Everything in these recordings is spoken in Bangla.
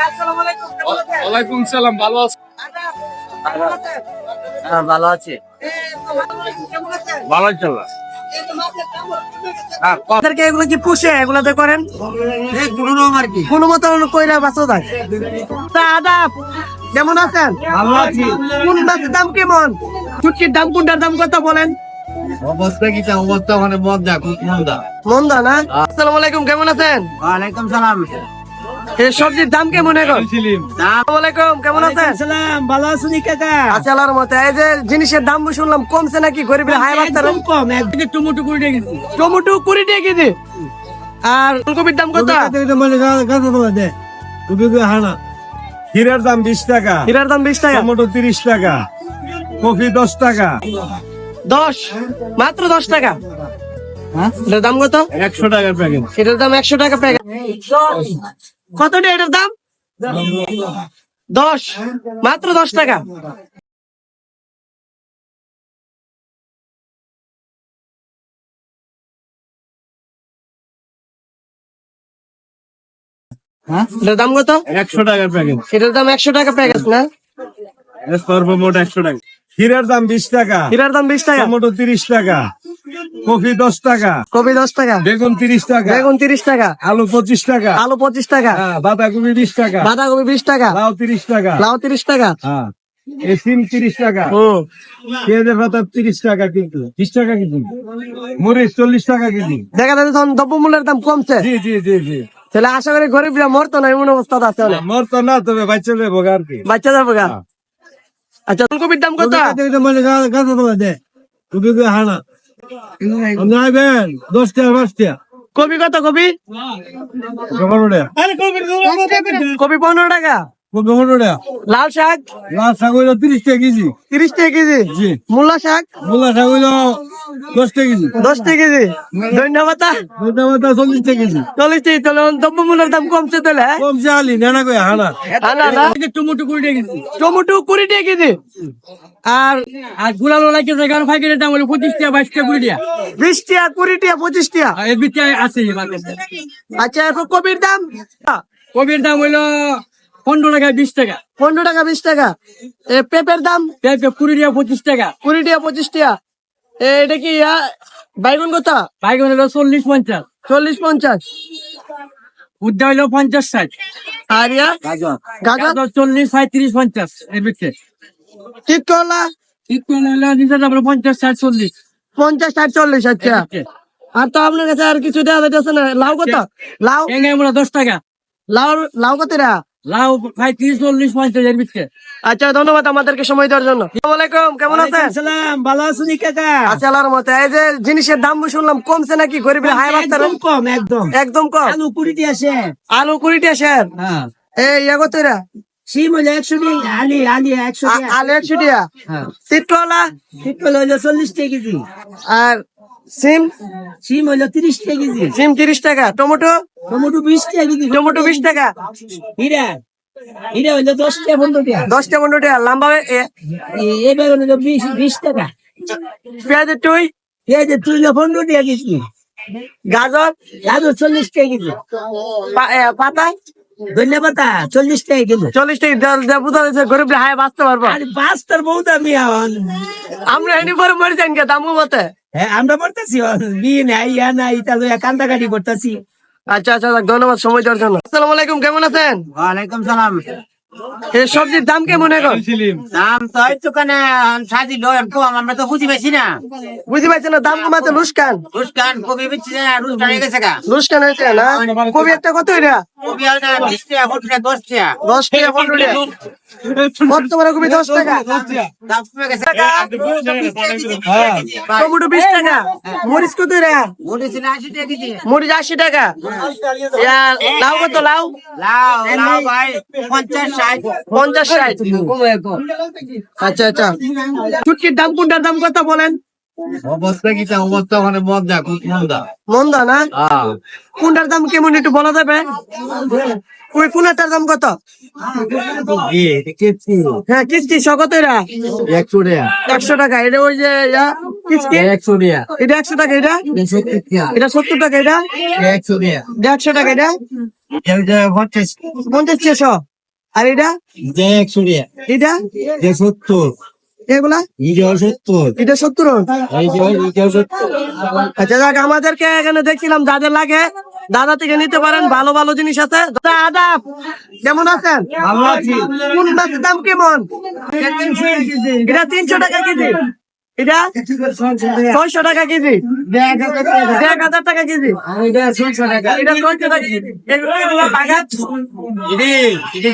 ওয়ালাইকুম সালাম ভালো আছি? হ্যাঁ ভালো আছে। ভালো চলা আপনাদেরকে এগুলো কি পুষে? এগুলোতে করেন? কোনো রকম আর কি। কোনো মতো কইরা বাঁচো যায় আদাব কেমন আছেন? ভালো আছি। কোন মাছের দাম কেমন? চুটকির দাম কোনটার দাম কত বলেন? অবস্থা কি তা? অবস্থা মানে মজা খুব মন্দা না? আসসালামু আলাইকুম কেমন আছেন? ওয়ালাইকুম সালাম সবজির দাম কেমন এখন কেমন আছেন সালাম ভালো আছেন কাকা আচ্ছা আল্লাহর মতে এই যে জিনিসের দাম শুনলাম কমছে নাকি গরিবের হাই বাচ্চারা কম একদিকে টমেটো করে রেখেছি টমেটো কুড়ি টাকা কেজি আর ফুলকপির দাম কত হীরার দাম বিশ টাকা হীরার দাম বিশ টাকা টমেটো তিরিশ টাকা কফি দশ টাকা দশ মাত্র দশ টাকা এটার দাম কত একশো টাকার প্যাকেট এটার দাম একশো টাকা প্যাকেট কতটা এটার দাম? দশ। মাত্র দশ টাকা। এটার দাম কত? একশো টাকার প্যাকেট এটার দাম একশো টাকা প্যাকেট না? সর্বমোট একশো টাকা। হীরার দাম বিশ টাকা। হীরার দাম বিশ টাকা। টমেটো তিরিশ টাকা। কফি দশ টাকা। কপি দশ টাকা। বেগুন তিরিশ টাকা। বেগুন তিরিশ টাকা। আলু পঁচিশ টাকা। আলু পঁচিশ টাকা। হ্যাঁ, বাঁধাকপি বিশ টাকা। বাঁধাকপি বিশ টাকা। লাউ তিরিশ টাকা। লাউ তিরিশ টাকা। হ্যাঁ সিম তিরিশ টাকা। হুম পেঁয়াজের পাতা তিরিশ টাকা কিন্তু। বিশ টাকা কেজি মরিচ চল্লিশ টাকা কেজি। দেখা যাচ্ছে তখন দ্রব্যমূল্যের দাম কমছে। জি জি জি জি। তাহলে আশা করি গরিবরা মরতো না এমন অবস্থা আছে অনেক। মর তো না তবে বাচ্চা দেবো আর কি। বাচ্চা যাব গা। আচ্ছা ফুলকপির দাম কত? দশ টাকা পাঁচ টাকা কপি কত কবি? কবি পনেরো টাকা। লাল শাক। লাল শাক হইল তিরিশ টাকা কেজি। তিরিশ টাকা কেজি? জি। মূলা শাক? মূলা শাক হইল দশ টাকা কেজি। দশ টাকা কেজি? ধন্যবাদ চল্লিশ টাকা কেজি। চল্লিশ টাকা তাহলে দ্রব্যমূল্যের দাম কমছে তাহলে হ্যাঁ? কম চালি নেনা কই হানা। আনা না? টমেটো করে রেখেছি টমেটো কুড়ি টাকা কেজি? আর আর গুলালো লাগছে কারণ ফাইকের দাম হলো পঁচিশ টাকা বাইশ টাকা করে দিয়া বিশ টাকা কুড়ি টাকা পঁচিশ টাকা? আছে আচ্ছা এখন কপির দাম? কবির দাম হইল পনেরো টাকা বিশ টাকা। পনেরো টাকা বিশ টাকা। এ পেঁপের দাম? পেঁপে কুড়ি টাকা পঁচিশ টাকা। কুড়ি টাকা পঁচিশ টাকা। এ, এটা কি বাইগুন কত বাইক হইল চল্লিশ পঞ্চাশ। চল্লিশ পঞ্চাশ। উদ্যা হইল পঞ্চাশ ষাট। আর ইয়া? গাজর। চল্লিশ পঁয়ত্রিশ পঞ্চাশ এর ভিতরে ঠিক করলা ঠিক করে হইল নিচে পঞ্চাশ ষাট চল্লিশ। পঞ্চাশ ষাট চল্লিশ আচ্ছা। আর তো আপনার কাছে আর কিছু দেওয়া যাচ্ছে না। লাউ কত? লাউ? টেঙ্গাই মূলা দশ টাকা। লাউ লাউ কত রা? লাউ পঁয়ত্রিশ চল্লিশ পঞ্চাশ এর ভিতরে আচ্ছা ধন্যবাদ আমাদেরকে সময় দেওয়ার জন্য। আসসালামু কেমন আছেন? সালাম ভালো আছেন কাকা? আচ্ছা আল্লাহর মতে এই যে জিনিসের দাম শুনলাম কমছে নাকি? গরিবের হাই কম একদম। একদম কম? আলু কুড়ি দিয়ে আসে। আলু কুড়ি শেয়ার হ্যাঁ। এই ইয়া কত রা সিম একশো দিয়ে আলি আলি একশো আলু একশো হ্যাঁ। চল্লিশ টাকা কেজি। আর সিম? সিম হইল তিরিশ টাকা কেজি। সিম তিরিশ টাকা। টমেটো? টমেটো বিশ টাকা কেজি। টমেটো বিশ টাকা। হিরা। হিরা হইল দশ টাকা পনেরো টাকা। দশটা পনেরো টাকা। লম্বা এ- এ- এই বেগুন হইল বিশ বিশ টাকা। পেঁয়াজের টুই পেঁয়াজের তুই হইল পনেরো টাকা কেজি। গাজর? গাজর চল্লিশ টাকা কেজি। পাতা? চল্লিশ টাকা কেজি। চল্লিশ টাকা। দেড়- দেড় বুঝা যাচ্ছে গরিবরা হায় বাঁচতে পারব। আর পাঁচটার বহুত আমি আমরা এনে পরে মরে যান কে দামু মতে হ্যাঁ আমরা পড়তেছি। বিয়ে নাই ইয়া নাই তাহলে কান্দাকাটি করতেছি। আচ্ছা আচ্ছা ধন্যবাদ সময় দেওয়ার জন্য। আসসালামু আলাইকুম কেমন আছেন? ওয়ালাইকুম সালাম। এই সবজির দাম কেমন এখন? দাম তো এই দোকানে সাজি লয় কম আমরা তো বুঝি পাইছি না। বুঝতে পারছেন না দাম কমাতে লুসকান রুস্কান কবি বেচছি না রুস্কান হয়ে গেছে গা? লুসকান হয়েছে না? কবি একটা কত এটা? কবি হয় না বিশ টাকা পনেরো দশ টাকা। দশ টাকা পনেরো বর্তমানে কবি দশ টাকা। দাম কমে গেছে টমেটো বিশ টাকা। মরিচ কত রে মরিচ আশি টাকা কেজি। মরিচ আশি টাকা। লাউ কত লাউ? লাউ লাউ ভাই পঞ্চাশ পঞ্চাশ ষাট। আচ্ছা আচ্ছা। চুটকির দাম কোনটার দাম কত বলেন? অবস্থা কি তা? অবস্থা মানে মজা খুব মজা মন্দা না? কোনটার দাম কেমন একটু বলা যাবে? ওই কোনটার দাম কত? হ্যাঁ কিস্তি কত এরা। একশো টাকা একশো টাকা এটা ওই যে ইয়া, কিস্তি? একশো টাকা এটা একশো টাকা এটা? সত্তর টাকা এটা সত্তর টাকা এটা? একশো টাকা এটা একশো টাকা এটা? পঞ্চাশ পঞ্চাশ ছশো আর এটা? এটা সত্তর। এগুলা? সত্তর। এটা সত্তর? আচ্ছা যাক আমাদেরকে এখানে দেখছিলাম যাদের লাগে দাদা থেকে নিতে পারেন ভালো ভালো জিনিস আছে। দাদা আদাব কেমন আছেন? কোন মাছের দাম কেমন? এটা তিনশো টাকা কেজি। এটা ছয়শো টাকা কেজি। এক হাজার টাকা কেজি।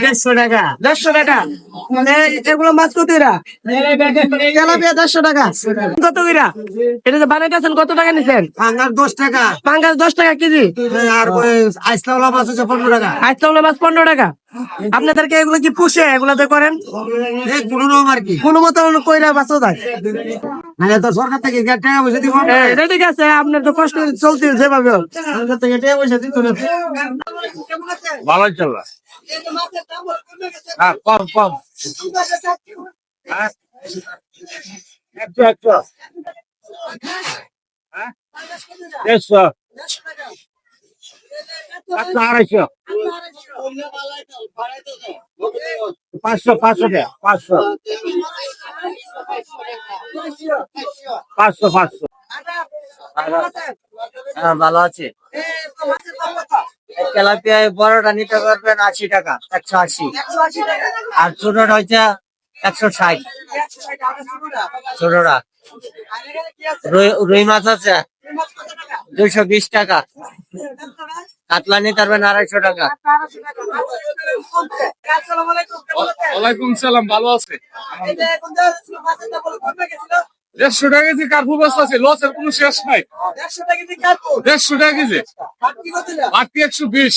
দেড়শো টাকা। দেড়শো টাকা। এ- এগুলো মাছ কত এরা? তেলাপিয়া দেড়শো টাকা। কত এটা যে বানাইতেছেন কত টাকা নিছেন? ভাঙার দশ টাকা। পাঙ্গাস দশ টাকা কেজি। আর আইসলাওলা মাছ হচ্ছে পনেরো টাকা। আজকাল মাছ পনেরো টাকা। আপনাদেরকে এগুলো কি পুষে এগুলাতে করেন? কোনো মতো কইরা বাঁচো যায়। তো সরকার থেকে টাকা পয়সা দিব? এ, এটা ঠিক আছে আপনার তো কষ্ট চলছে যেভাবে সরকার থেকে টাকা পয়সা দিত না ভালো চলবে হ্যাঁ কম কম। হ্যাঁ একশো একশো। হ্যাঁ দেড়শো। একশো আড়াইশো। পাঁচশো পাঁচশো টাকা পাঁচশো। পাঁচশো পাঁচশো। হ্যাঁ ভালো আছে। তেলাপিয়ায় বড়টা নিতে পারবেন আশি টাকা একশো আশি। আর ছোটটা হচ্ছে একশো ষাট। ছোটটা রুই- মাছ আছে? দুইশো বিশ টাকা। কাতলা নিতে পারবেন আড়াইশো টাকা। ওয়ালাইকুম সালাম, ভালো আছে দেড়শো টাকা কেজি কার্পু বস্তা আছে, লসের কোনো শেষ নাই। দেড়শো টাকা কেজি। বাকি একশো বিশ।